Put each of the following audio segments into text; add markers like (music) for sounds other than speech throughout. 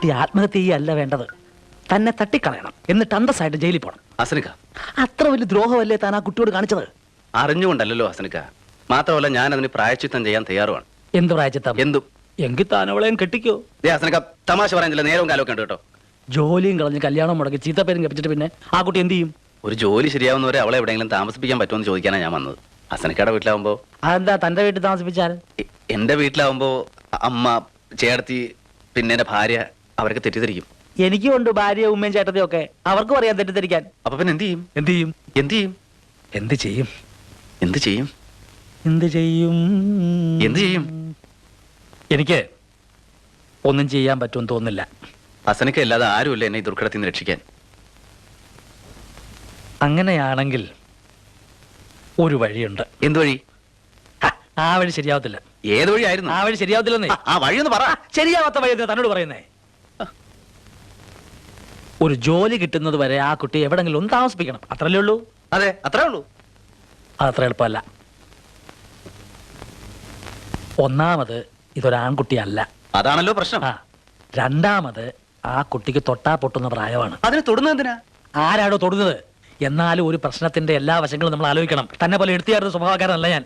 കുട്ടി ആത്മഹത്യ ചെയ്യല്ല വേണ്ടത്. തന്നെ തട്ടിക്കളയണം. എന്നിട്ട് അന്തസ്സായിട്ട് ജയിലിൽ പോകണം അസനിക്ക അത്ര വലിയ ദ്രോഹമല്ലേ താൻ ആ കുട്ടിയോട് കാണിച്ചത്? അറിഞ്ഞുകൊണ്ടല്ലോ അസനിക്ക മാത്രമല്ല ഞാൻ അതിന് പ്രായച്ചിത്തം ചെയ്യാൻ തയ്യാറുമാണ്. എന്ത് പ്രായച്ചിത്തം? എന്തും. എങ്കിൽ താൻ അവളെയും കെട്ടിക്കോ. ദേ അസനിക്ക തമാശ പറയാനില്ല നേരവും കാലമൊക്കെ ഉണ്ട് കേട്ടോ. ജോലിയും കളഞ്ഞ് കല്യാണം മുടക്കി ചീത്തപ്പേരും കപ്പിച്ചിട്ട് പിന്നെ ആ കുട്ടി എന്ത് ചെയ്യും? ഒരു ജോലി ശരിയാവുന്നവരെ അവളെ എവിടെയെങ്കിലും താമസിപ്പിക്കാൻ പറ്റുമെന്ന് ചോദിക്കാനാണ് ഞാൻ വന്നത്. അസനിക്കയുടെ വീട്ടിലാവുമ്പോ അതെന്താ തന്റെ വീട്ടിൽ താമസിപ്പിച്ചാൽ? എന്റെ വീട്ടിലാവുമ്പോ അമ്മ ചേർത്തി പിന്നെ എന്റെ ഭാര്യ അവരൊക്കെ തെറ്റിദ്ധരിക്കും. എനിക്കും ഉണ്ട് ഭാര്യ ഉമ്മയും ചേട്ടത്തിയും ഒക്കെ. അവർക്കും അറിയാൻ തെറ്റിദ്ധരിക്കാൻ. അപ്പൊ പിന്നെ എന്ത് ചെയ്യും? എന്ത് ചെയ്യും? എന്ത് ചെയ്യും? എന്ത് ചെയ്യും? എന്ത് ചെയ്യും? എന്ത് ചെയ്യും? എന്ത് ചെയ്യും? എനിക്ക് ഒന്നും ചെയ്യാൻ പറ്റുമെന്ന് തോന്നുന്നില്ല. അസനിക്ക അല്ലാതെ ആരുമില്ല എന്നെ ഈ ദുർഘടത്തിൽ നിന്ന് രക്ഷിക്കാൻ. അങ്ങനെയാണെങ്കിൽ ഒരു വഴിയുണ്ട്. എന്ത് വഴി? ഹ, ആ വഴി ശരിയാവത്തില്ല. ഏത് വഴിയായിരുന്നു? ആ വഴി ശരിയാവത്തില്ലെന്നേ. ആ, ആ വഴി പറ. ശരിയാവാത്ത വഴി എന്തിനാ തന്നോട് പറയുന്നേ? ഒരു ജോലി കിട്ടുന്നത് വരെ ആ കുട്ടി എവിടെങ്കിലും ഒന്ന് താമസിപ്പിക്കണം. അത്രല്ലേ ഉള്ളൂ? അതെ അത്രേ ഉള്ളൂ. അതത്ര എളുപ്പമല്ല. ഒന്നാമത് ഇതൊരാൺകുട്ടിയല്ല അതാണല്ലോ പ്രശ്നം. ആ രണ്ടാമത് ആ കുട്ടിക്ക് തൊട്ടാ പൊട്ടുന്ന പ്രായമാണ്. അതിന് തൊടുന്നത് എന്തിനാ? ആരാണോ തൊടുന്നത്? എന്നാലും ഒരു പ്രശ്നത്തിന്റെ എല്ലാ വശങ്ങളും നമ്മൾ ആലോചിക്കണം. തന്നെ പോലെ എടുത്തിയാറുന്ന സ്വഭാവക്കാരനല്ല ഞാൻ.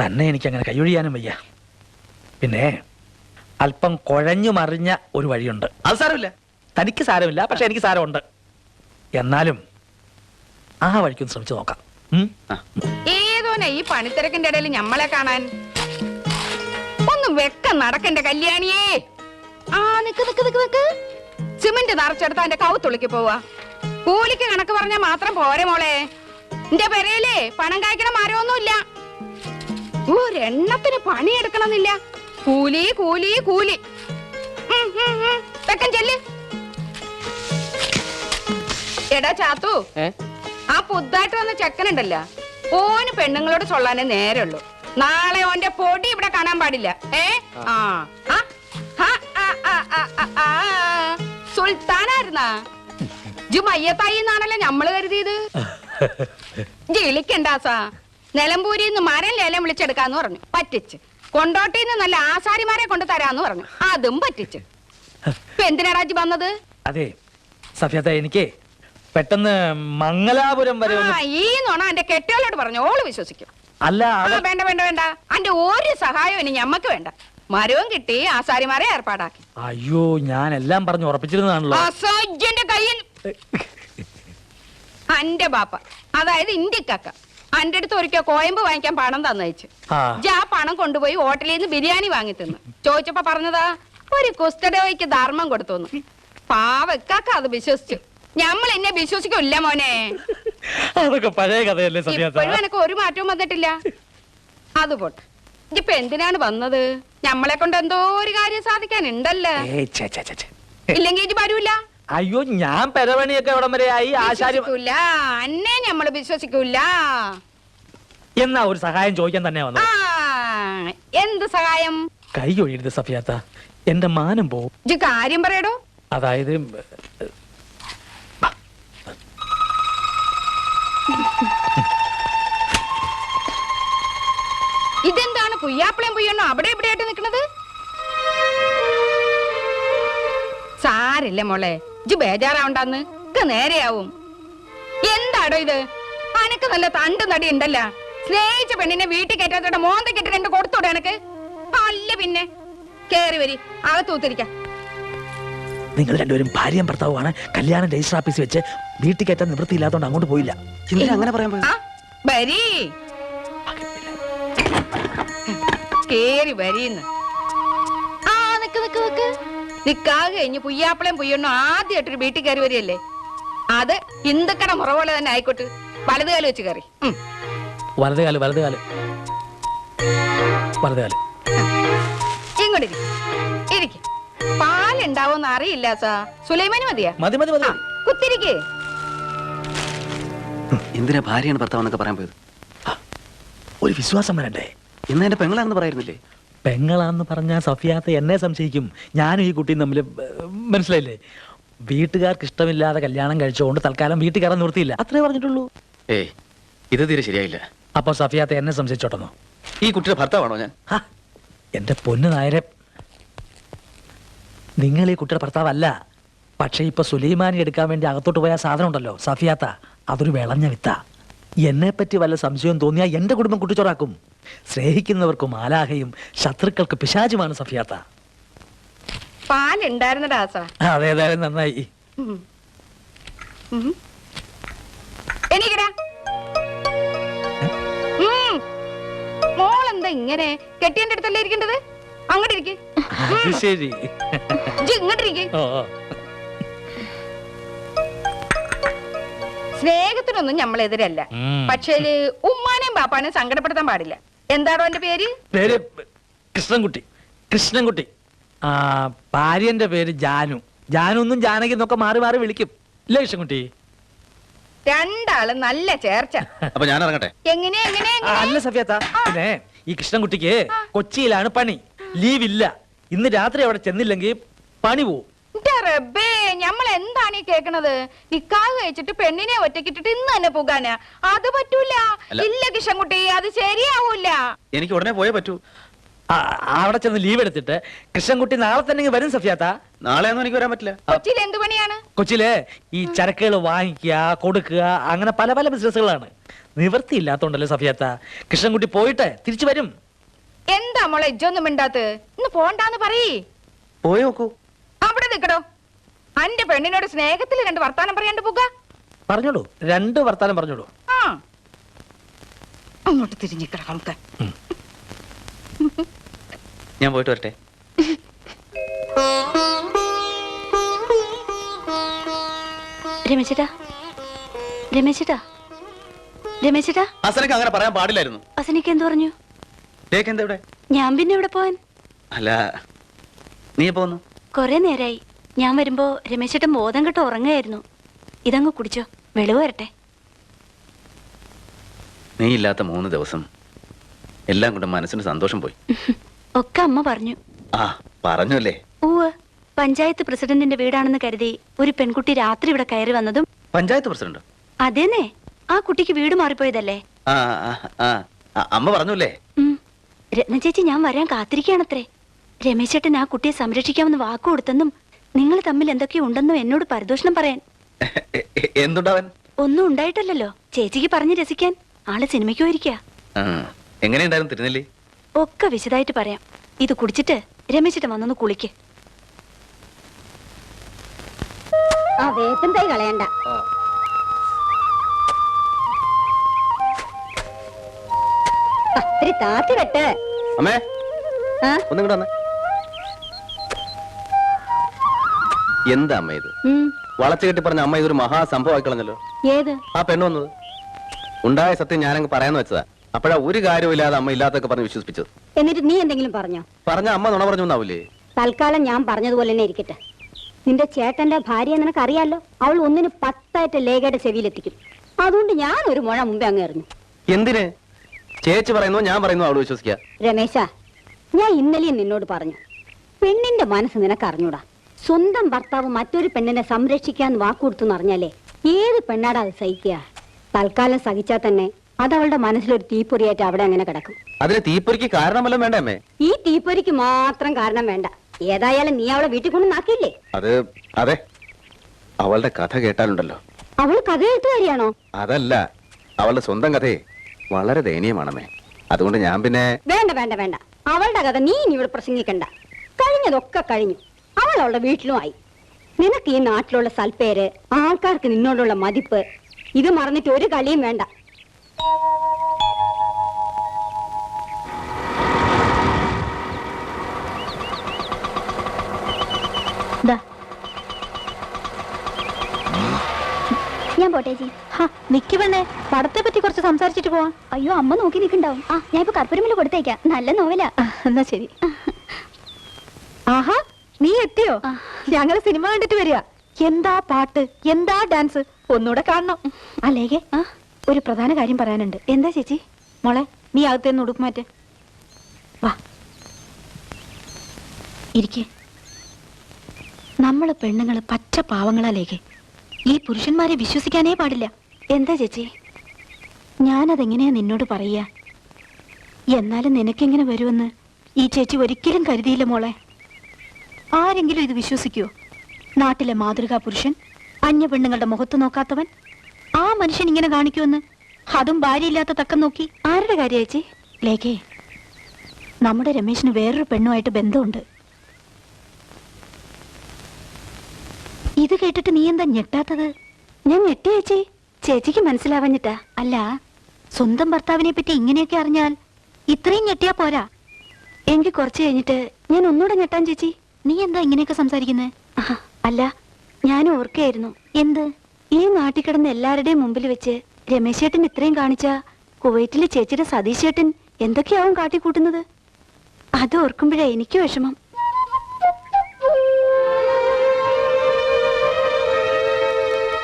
തന്നെ എനിക്ക് അങ്ങനെ കൈയൊഴിയാനും വയ്യ. പിന്നെ അല്പം കുഴഞ്ഞു മറിഞ്ഞ ഒരു വഴിയുണ്ട്. അത് സാരമില്ല. തനിക്ക് സാരമില്ല പക്ഷെ എനിക്ക് സാരമുണ്ട്. എന്നാലും ആ വഴിക്കൊന്ന് ശ്രമിച്ചു നോക്കാം. ഉം? ഏതോനെ ഈ പണിത്തിരക്കിന്റെ ഇടയിൽ ഞമ്മളെ കാണാൻ? ഒന്ന് വെക്ക നടക്കണ്ട കല്യാണിയേ. ആ നിക്ക് നിക്ക് നിക്ക് നിക്ക്. സിമന്റ് നിറച്ചെടുത്ത എന്റെ കൗത്തുള്ളിക്ക് പോവാ. കൂലിക്ക് കണക്ക് പറഞ്ഞാ മാത്രം പോരെ മോളെ. എന്റെ പെരയിലേ പണം കായ്ക്കണ മരമൊന്നുമില്ല. ഒരെണ്ണത്തിന് പണിയെടുക്കണമെന്നില്ല. കൂലി കൂലി കൂലി. ഉം, ഉം, ഉം. തെക്കൻ ചെല്ല്. എടാ ചാത്തു. ആ പുതുതായിട്ട് വന്ന ചെക്കനുണ്ടല്ല. ഓന് പെണ്ണുങ്ങളോട് ചൊല്ലാനേ നേരമുള്ളൂ നാളെ ഓന്റെ പൊടി ഇവിടെ കാണാൻ പാടില്ല. ഏ? ആ. സുൽത്താനായിരുന്നാ? ജു മയ്യത്തായി എന്നാണല്ലോ ഞമ്മൾ കരുതിയത്. ജിളിക്കണ്ടാസാ നിലമ്പൂരി മരം ലേലം വിളിച്ചെടുക്കാന്ന് പറഞ്ഞു. പറ്റിച്ച്. കൊണ്ടോട്ടിന്ന് നല്ല ആസാരിമാരെ കൊണ്ട് തരാന്ന് പറഞ്ഞു. അതും പറ്റിച്ച്. ഇപ്പൊ എന്തിനാടാ ജി വന്നത്? അതെ സഫ്യത എനിക്ക് പെട്ടെന്ന് മംഗലാപുരം വരെ ഒന്ന് ആ, ഈ നോണ എന്റെ കെട്ടിയോളോട് പറഞ്ഞു. ഓൾ വിശ്വസിക്കും. അല്ല ആ, അവ- വേണ്ട വേണ്ട വേണ്ട. അന്റെ ഒരു സഹായവും ഇനി ഞമ്മക്ക് വേണ്ട. മരവും കിട്ടി ആസാരിമാരെ ഏർപ്പാടാക്കി. അയ്യോ ഞാൻ എല്ലാം പറഞ്ഞു ഉറപ്പിച്ചിരുന്നതാണല്ലോ. അസോജ്യന്റെ കയ്യിൽ. അന്റെ ബാപ്പ അതായത് ഇന്ത്യക്കക്ക അന്റെ അടുത്ത് ഒരിക്കൽ കോയമ്പ് വാങ്ങിക്കാൻ പണം തന്നയച്ചു. ആ. ജാ പണം കൊണ്ടുപോയി ഹോട്ടലിൽ നിന്ന് ബിരിയാണി വാങ്ങി തിന്നു ചോദിച്ചപ്പോ പറഞ്ഞതാ ഒരു കുസ്തഡോയ്ക്ക് ധർമ്മം കൊടുത്തു പാവക്കാക്ക അത് വിശ്വസിച്ചു. ഞമ്മൾ എന്നെ വിശ്വസിക്കില്ല മോനെ. അതൊക്കെ പഴയ കഥയല്ലേ ഇപ്പോഴും എനക്ക് ഒരു മാറ്റവും വന്നിട്ടില്ല. അത് പോട്ടെ. ഇപ്പൊ എന്തിനാണ് വന്നത്? ഞമ്മളെ കൊണ്ട് എന്തോ ഒരു കാര്യം സാധിക്കാനുണ്ടല്ലോ. ഇല്ലെങ്കിൽ ഇത് വരൂല. അയ്യോ ഞാൻ പെരവണിയൊക്കെ എവിടം വരെ ആയി? ആശാരി വിശ്വസിക്കൂല. അന്നെ ഞമ്മൾ വിശ്വസിക്കൂല. എന്നാ ഒരു സഹായം ചോദിക്കാൻ തന്നെ വന്നു ആ എന്ത് സഹായം? കൈ ഒഴിയരുത് സഫിയാത്ത എന്റെ മാനം പോവും. ഇജ്ജ് കാര്യം പറയടോ. അതായത് പുയ്യാപ്പിളയും പുയ്യണ്ണോ അവിടെ എവിടെയായിട്ട് ആയിട്ട് നിക്കണത് സാരില്ല മോളെ ഇജ് ബേജാറാവണ്ടെന്ന്. ഇത് നേരെയാവും. എന്താടോ ഇത്? അനക്ക് നല്ല തണ്ട് നടി ഉണ്ടല്ല. സ്നേഹിച്ച പെണ്ണിനെ വീട്ടിൽ കയറ്റാത്തോടെ മോന്ത കെട്ടി രണ്ട് കൊടുത്തോടെ എനക്ക് അല്ല പിന്നെ. കേറി വരി അകത്തൂത്തിരിക്കാം നിങ്ങൾ രണ്ടുപേരും ഭാര്യയും ഭർത്താവുമാണ് കല്യാണം രജിസ്റ്റർ ഓഫീസിൽ വെച്ച് വീട്ടിൽ കയറ്റാൻ നിവൃത്തിയില്ലാത്തതുകൊണ്ട് അങ്ങോട്ട് പോയില്ല. അങ്ങനെ പറയാൻ കേറി വരീന്ന്. ആ നിക്ക് നിക്ക് നിക്ക്. നിക്കാകെ കഴിഞ്ഞ് പുയ്യാപ്പിളയും പുയ്യണ്ണും ആദ്യമായിട്ടൊരു വീട്ടിൽ കയറി വരികയല്ലേ? അത് ഹിന്ദുക്കട മുറ പോലെ തന്നെ ആയിക്കോട്ടെ. വലത് കാൽ വെച്ച് കയറി. വലത് കാൽ വലത് കാൽ. വലത് കാൽ. ഇങ്ങോട്ട് ഇരിക്ക്. പാലുണ്ടാവോന്ന് അറിയില്ല സാ. സുലൈമാനി മതിയാ? മതി മതി കുത്തിരിക്കേ. എന്തിനാ ഭാര്യയാണ് ഭർത്താവ് എന്നൊക്കെ പറയാൻ പോയത്? ഒരു വിശ്വാസം വരണ്ടേ? ഇന്ന് എന്റെ പെങ്ങളാണെന്ന് പറയുന്നില്ലേ? പെങ്ങളാന്ന് പറഞ്ഞാൽ സഫിയാത്ത എന്നെ സംശയിക്കും. ഞാനും ഈ കുട്ടിയും തമ്മിൽ മനസ്സിലായില്ലേ? വീട്ടുകാർക്ക് ഇഷ്ടമില്ലാതെ കല്യാണം കഴിച്ചുകൊണ്ട് തൽക്കാലം വീട്ടിൽ കയറാൻ നിർത്തിയില്ല അത്രേ പറഞ്ഞിട്ടുള്ളൂ. ഏ ഇത് തീരെ ശരിയായില്ല. അപ്പൊ സഫിയാത്ത എന്നെ സംശയിച്ചോട്ടെന്നോ? ഈ കുട്ടിയുടെ ഭർത്താവാണോ ഞാൻ? ഹാ, എന്റെ പൊന്നു നായരെ. നിങ്ങൾ ഈ കുട്ടിയുടെ ഭർത്താവല്ല. പക്ഷേ ഇപ്പൊ സുലൈമാനി എടുക്കാൻ വേണ്ടി അകത്തോട്ട് പോയ ആ സാധനം ഉണ്ടല്ലോ സഫിയാത്ത. അതൊരു വിളഞ്ഞ വിത്ത. എന്നെ പറ്റി വല്ല സംശയം തോന്നിയാൽ എന്റെ കുടുംബം കുട്ടിച്ചോറാക്കും. സ്നേഹിക്കുന്നവർക്ക് മാലാഹയും ശത്രുക്കൾക്ക് പിശാചുമാണ് സഫിയാത്ത. പാലുണ്ടായിരുന്നടാ ആസ. അതേതായാലും നന്നായി. എനിക്കടാ മോളെന്താ ഇങ്ങനെ? കെട്ടിയന്റെ അടുത്തല്ലേ ഇരിക്കേണ്ടത്? അങ്ങോട്ട് ഇരിക്ക്. ശരി. ഇജ്ജ് ഇങ്ങോട്ട് ഇരിക്ക്. ഓ ഓ. സ്നേഹത്തിനൊന്നും നമ്മളെതിരല്ല. പക്ഷേ ഉമ്മാനെയും ബാപ്പാനെയും സങ്കടപ്പെടുത്താൻ പാടില്ല. എന്താണോ എന്റെ പേര്? പേര് കൃഷ്ണൻകുട്ടി. കൃഷ്ണൻകുട്ടി. ആ ഭാര്യന്റെ പേര് ജാനു. ജാനു ഒന്നും ജാനകി എന്നൊക്കെ മാറി മാറി വിളിക്കും. ഇല്ല കൃഷ്ണൻകുട്ടി? രണ്ടാൾ നല്ല ചേർച്ച. അപ്പൊ ഞാൻ ഇറങ്ങട്ടെ? എങ്ങനെ എങ്ങനെ ആ, എങ്ങനെ? അല്ല സഫിയത്ത പിന്നെ ഈ കൃഷ്ണൻകുട്ടിക്ക് കൊച്ചിയിലാണ് പണി. ലീവില്ല. ഇന്ന് രാത്രി അവിടെ ചെന്നില്ലെങ്കിൽ പണി പോവും. റബ്ബേ ഞമ്മൾ എന്താണ് ഈ കേക്കണത്? നിക്കാഹ് കഴിച്ചിട്ട് പെണ്ണിനെ ഒറ്റക്കിട്ടിട്ട് ഇന്ന് തന്നെ പോകാന? അത് പറ്റൂല. അല്ല. ഇല്ല കിഷൻകുട്ടി അത് ശരിയാവൂല. എനിക്ക് ഉടനെ പോയേ പറ്റൂ. ആ, അവിടെ ചെന്ന് ലീവ് എടുത്തിട്ട് കൃഷ്ണൻകുട്ടി നാളെ തന്നെ ഇങ്ങ് വരും സഫിയാത്ത. നാളെ ഒന്നും എനിക്ക് വരാൻ പറ്റില്ല. കൊച്ചിയിൽ എന്ത് പണിയാണ്? കൊച്ചിയിൽ ഈ ചരക്കുകൾ വാങ്ങിക്കുക കൊടുക്കുക അങ്ങനെ പല പല ബിസിനസ്സുകളാണ് നിവൃത്തിയില്ലാത്തോണ്ടല്ലേ സഫിയാത്ത. കൃഷ്ണൻകുട്ടി പോയിട്ട് തിരിച്ചു വരും. എന്താ മോളെ ഇജ്ജൊന്നും മിണ്ടാത്ത് ഇന്ന് പോണ്ടാന്ന് പറയ്. പോയി നോക്കൂ. അവിടെ നിക്കടോ. അന്റെ പെണ്ണിനോട് സ്നേഹത്തിൽ രണ്ട് വർത്താനം പറയാണ്ട് പോക? പറഞ്ഞോളൂ. രണ്ട് വർത്താനം പറഞ്ഞോളൂ. ആ. അങ്ങോട്ട് തിരിഞ്ഞിക്കട നമുക്ക് ഞാൻ പോയിട്ട് വരട്ടെ. രമേശേട്ടാ. രമേശേട്ടാ. രമേശേട്ടാ. അസനക്ക് അങ്ങനെ പറയാൻ പാടില്ലായിരുന്നു. അസനക്ക് എന്ത് പറഞ്ഞു? ഇവിടെ? ഞാൻ പിന്നെ ഇവിടെ പോവാൻ? അല്ല നീ പോന്നു കൊറേ നേരായി. ഞാൻ വരുമ്പോ രമേശേട്ടൻ ബോധം കെട്ട് ഉറങ്ങായിരുന്നു ഇതങ്ങ് കുടിച്ചോ. വെളിവ് വരട്ടെ. നീ ഇല്ലാത്ത മൂന്ന് ദിവസം എല്ലാം കൊണ്ട് മനസ്സിന് സന്തോഷം പോയി. (laughs) ഒക്കെ അമ്മ പറഞ്ഞു. ആ പറഞ്ഞല്ലേ? ഊവ് പഞ്ചായത്ത് പ്രസിഡന്റിന്റെ വീടാണെന്ന് കരുതി ഒരു പെൺകുട്ടി രാത്രി ഇവിടെ കയറി വന്നതും പഞ്ചായത്ത് പ്രസിഡന്റ്? അതേന്നെ. ആ കുട്ടിക്ക് വീട് മാറിപ്പോയതല്ലേ? ആ ആ, ആ ആ, അമ്മ പറഞ്ഞല്ലേ? ഉം. രത്ന ചേച്ചി ഞാൻ വരാൻ കാത്തിരിക്കുകയാണത്രേ. രമേശേട്ടൻ ആ കുട്ടിയെ സംരക്ഷിക്കാമെന്ന് വാക്കു കൊടുത്തെന്നും നിങ്ങൾ തമ്മിൽ എന്തൊക്കെയോ ഉണ്ടെന്നും എന്നോട് പരിദോഷണം പറയാൻ. എന്തുണ്ടാവൻ? ഒന്നും ഉണ്ടായിട്ടല്ലോ ചേച്ചിക്ക് പറഞ്ഞ് രസിക്കാൻ ആൾ സിനിമയ്ക്ക് എങ്ങനെയുണ്ടായിരുന്നു തിരുനെല്ലി? ഒക്കെ വിശദമായിട്ട് പറയാം. ഇത് കുടിച്ചിട്ട് രമേശിട്ട് വന്നൊന്ന് കുളിക്ക്. ആ വേപ്പൻ തൈ കളയണ്ട. താത്തി കെട്ട് അമ്മേ? ഒന്നും കൂടെ എന്താ അമ്മ ഇത്? വളച്ചു കെട്ടി പറഞ്ഞ അമ്മ ഇതൊരു മഹാസംഭവമായി കളഞ്ഞല്ലോ ഏത്? ആ പെണ്ണ് വന്നത്. ഉണ്ടായ സത്യം ഞാനങ്ങ് പറയാന്ന് വെച്ചതാ. അപ്പോഴാ ഒരു കാര്യമില്ലാതെ അമ്മ ഇല്ലാത്തൊക്കെ പറഞ്ഞ് വിശ്വസിപ്പിച്ചത്. എന്നിട്ട് നീ എന്തെങ്കിലും പറഞ്ഞോ? പറഞ്ഞ അമ്മ നുണ പറഞ്ഞു എന്നാവൂലേ തൽക്കാലം ഞാൻ പറഞ്ഞതുപോലെ തന്നെ ഇരിക്കട്ടെ. നിന്റെ ചേട്ടന്റെ ഭാര്യ നിനക്ക് അറിയാലോ അവൾ ഒന്നിന് പത്തായിട്ട് ലേഖയുടെ ചെവിയിലെത്തിക്കും. അതുകൊണ്ട് ഞാൻ ഒരു മുഴ മുമ്പേ അങ്ങ് എറിഞ്ഞു. എന്തിന്? ചേച്ചി പറയുന്നു ഞാൻ പറയുന്നു അവൾ വിശ്വസിക്ക. രമേശ ഞാൻ ഇന്നലെയും നിന്നോട് പറഞ്ഞു. പെണ്ണിന്റെ മനസ്സ് നിനക്ക് അറിഞ്ഞൂടാ സ്വന്തം ഭർത്താവ് മറ്റൊരു പെണ്ണിനെ സംരക്ഷിക്കാൻ വാക്കുകൊടുത്തു അറിഞ്ഞാലേ ഏത് പെണ്ണാടാ അത് സഹിക്കുക? തൽക്കാലം സഹിച്ചാൽ തന്നെ അത് അവളുടെ മനസ്സിലൊരു തീപ്പൊരിയായിട്ട് അവിടെ അങ്ങനെ കിടക്കും. അതിന് തീപ്പൊരിക്ക് കാരണമല്ലോ വേണ്ടേ ഈ തീപ്പൊരിക്ക് മാത്രം കാരണം വേണ്ട. ഏതായാലും നീ അവളെ വീട്ടിൽ കൊണ്ട് നാക്കില്ലേ അത് അതെ. അവളുടെ കഥ കേട്ടാലുണ്ടല്ലോ. അവൾ കഥ എഴുത്തുകാരിയാണോ അതല്ല അവളുടെ സ്വന്തം കഥയെ വളരെ ദയനീയമാണമ്മേ. അതുകൊണ്ട് ഞാൻ പിന്നെ വേണ്ട വേണ്ട വേണ്ട. അവളുടെ കഥ നീ ഇനി ഇവിടെ പ്രസംഗിക്കണ്ട. കഴിഞ്ഞതൊക്കെ കഴിഞ്ഞു. അവളുടെ വീട്ടിലും ആയി നിനക്ക് ഈ നാട്ടിലുള്ള സൽപ്പേര് ആൾക്കാർക്ക് നിന്നോടുള്ള മതിപ്പ് ഇത് മറന്നിട്ട് ഒരു കളിയും വേണ്ട. ഞാൻ പോട്ടെ ചേച്ചി. നിക്ക് പെണ്ണേ. പടത്തെ പറ്റി കുറച്ച് സംസാരിച്ചിട്ട് പോവാം. അയ്യോ അമ്മ നോക്കി നിൽക്കണ്ടാവും ആ. ഞാൻ ഇപ്പൊ കർപ്പൂരമിൽ കൊടുത്തേക്കാം. നല്ല നോവലാ. എന്നാ ശരി. ആഹാ നീ എത്തിയോ? ഞങ്ങൾ സിനിമ കണ്ടിട്ട് വരിക. എന്താ പാട്ട്? എന്താ ഡാൻസ് ഒന്നുകൂടെ കാണണം. അല്ലേകെ ആ. ഒരു പ്രധാന കാര്യം പറയാനുണ്ട്. എന്താ ചേച്ചി? മോളെ നീ അകത്തേന്ന് ഉടുപ്പ് മാറ്റേ. വാ. ഇരിക്കേ. നമ്മൾ പെണ്ണുങ്ങൾ പച്ച പാവങ്ങളാലേക്ക് ഈ പുരുഷന്മാരെ വിശ്വസിക്കാനേ പാടില്ല. എന്താ ചേച്ചി? ഞാനതെങ്ങനെയാ നിന്നോട് പറയുക? എന്നാലും നിനക്കെങ്ങനെ വരുമെന്ന് ഈ ചേച്ചി ഒരിക്കലും കരുതിയില്ല മോളെ. ആരെങ്കിലും ഇത് വിശ്വസിക്കുവോ നാട്ടിലെ മാതൃകാ പുരുഷൻ അന്യ പെണ്ണുങ്ങളുടെ മുഖത്ത് നോക്കാത്തവൻ ആ മനുഷ്യൻ ഇങ്ങനെ കാണിക്കുമെന്ന് അതും ഭാര്യയില്ലാത്ത തക്കം നോക്കി. ആരുടെ കാര്യം ചേച്ചി? ലേഖേ നമ്മുടെ രമേശിന് വേറൊരു പെണ്ണുമായിട്ട് ബന്ധമുണ്ട്. ഇത് കേട്ടിട്ട് നീ എന്താ ഞെട്ടാത്തത്? ഞാൻ ഞെട്ടി ചേച്ചി. ചേച്ചിക്ക് മനസ്സിലാവഞ്ഞിട്ടാ. അല്ല സ്വന്തം ഭർത്താവിനെ പറ്റി ഇങ്ങനെയൊക്കെ അറിഞ്ഞാൽ ഇത്രയും ഞെട്ടിയാ പോരാ. എങ്കിൽ കുറച്ച് കഴിഞ്ഞിട്ട് ഞാൻ ഒന്നുകൂടെ ഞെട്ടാൻ ചേച്ചി. നീ എന്താ ഇങ്ങനെയൊക്കെ സംസാരിക്കുന്നത് അല്ല ഞാൻ ഓർക്കായിരുന്നു എന്ത്? ഈ നാട്ടിൽ കിടന്ന എല്ലാവരുടെയും മുമ്പിൽ വെച്ച് രമേശേട്ടൻ ഇത്രയും കാണിച്ച കുവൈറ്റിലെ ചേച്ചിയുടെ സതീശേട്ടൻ എന്തൊക്കെയാവും കാട്ടിക്കൂട്ടുന്നത്? അത് ഓർക്കുമ്പോഴേ എനിക്ക് വിഷമം.